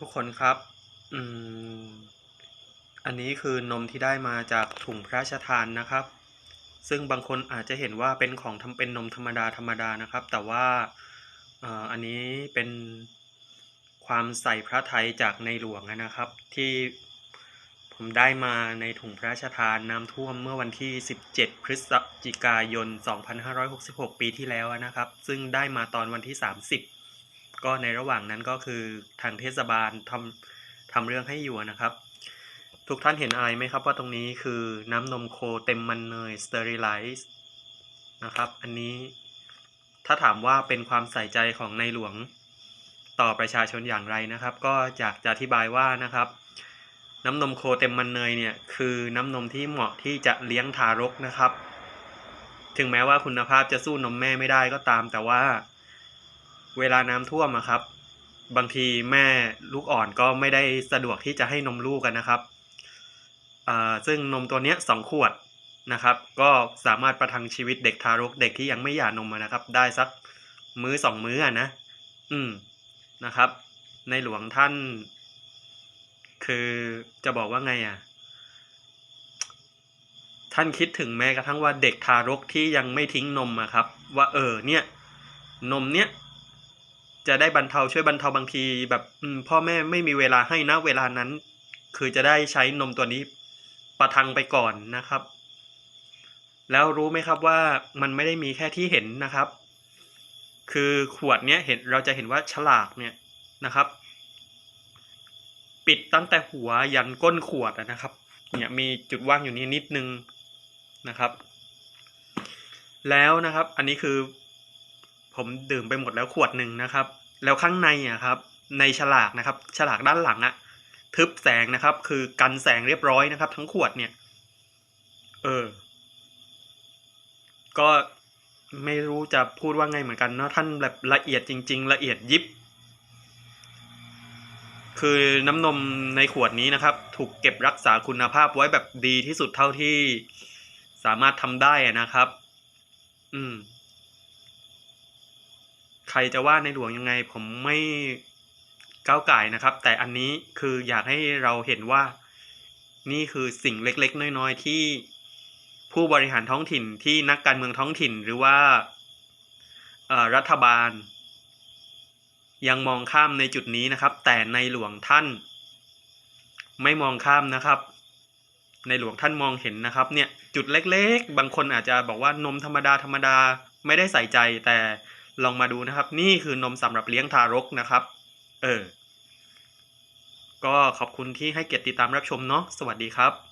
ทุกคนครับ อืม อันนี้คือนมที่ได้มาจากถุงพระราชทานนะครับ ซึ่งบางคนอาจจะเห็นว่าเป็นของทำเป็นนมธรรมดาธรรมดานะครับ แต่ว่าอันนี้เป็นความใส่พระไทยจากในหลวงนะครับ ที่ผมได้มาในถุงพระราชทานน้ำท่วมเมื่อวันที่ 17 พฤศจิกายน 2566 ปีที่แล้วนะครับ ซึ่งได้มาตอนวันที่ 30 ก็ในระหว่างนั้นก็คือทางเทศบาลทำทำเรื่องให้อยู่นะครับ ทุกท่านเห็นอะไรไหมครับว่าตรงนี้คือน้ำนมโคเต็มมันเนยสเตอริไลซ์นะครับ อันนี้ถ้าถามว่าเป็นความใส่ใจของในหลวงต่อประชาชนอย่างไรนะครับ ก็อยากจะอธิบายว่านะครับ น้ำนมโคเต็มมันเนยเนี่ยคือน้ำนมที่เหมาะที่จะเลี้ยงทารกนะครับ ถึงแม้ว่าคุณภาพจะสู้นมแม่ไม่ได้ก็ตาม แต่ว่า เวลาน้ำท่วมอะครับ บางทีแม่ลูกอ่อนก็ไม่ได้สะดวกที่จะให้นมลูกกันนะครับอ่าซึ่งนมตัวเนี้ยสองขวดนะครับ ก็สามารถประทังชีวิตเด็กทารกเด็กที่ยังไม่หย่านมนะครับ ได้สักมื้อสองมื้ออะนะ อืมนะครับ ในหลวงท่าน คือจะบอกว่าไงอะท่านคิดถึงแม้กระทั่งว่าเด็กทารกที่ยังไม่ทิ้งนมอะครับ ว่าเออเนี่ย นมเนี้ย จะได้บรรเทาช่วยบรรเทาบางที แบบอมพ่อแม่ไม่มีเวลาให้นะเวลานั้น คือจะได้ใช้นมตัวนี้ประทังไปก่อนนะครับ แล้วรู้ไหมครับว่ามันไม่ได้มีแค่ที่เห็นนะครับ คือขวดเนี้ยเห็นเราจะเห็นว่าฉลากเนี่ยนะครับ ปิดตั้งแต่หัวยันก้นขวดนะครับ เนี่ยมีจุดว่างอยู่นี้นิดนึงนะครับ แล้วนะครับ อันนี้คือ ผมดื่มไปหมดแล้วขวดหนึ่งนะครับ แล้วข้างในอะครับ ในฉลากนะครับ ฉลากด้านหลังอะ ทึบแสงนะครับ คือกันแสงเรียบร้อยนะครับ ทั้งขวดเนี่ย เออ ก็ไม่รู้จะพูดว่าไงเหมือนกันเนาะท่านแบบละเอียดจริง ๆ ละเอียดยิบ คือน้ำนมในขวดนี้นะครับ ถูกเก็บรักษาคุณภาพไว้แบบดีที่สุดเท่าที่สามารถทำได้นะครับ อืม ใครจะว่าในหลวงยังไง ผมไม่ก้าวไก่นะครับ แต่อันนี้คืออยากให้เราเห็นว่านี่คือสิ่งเล็กๆ น้อยๆ ที่ผู้บริหารท้องถิ่นที่นักการเมืองท้องถิ่นหรือว่ารัฐบาล ยังมองข้ามในจุดนี้นะครับ แต่ในหลวงท่าน ไม่มองข้ามนะครับ ในหลวงท่านมองเห็นนะครับ เนี่ยจุดเล็กๆ บางคนอาจจะบอกว่านมธรรมดาธรรมดาไม่ได้ใส่ใจแต่ ลองมาดูนะครับ นี่คือนมสำหรับเลี้ยงทารกนะครับ เออ ก็ขอบคุณที่ให้เกียรติติดตามรับชมเนาะ สวัสดีครับ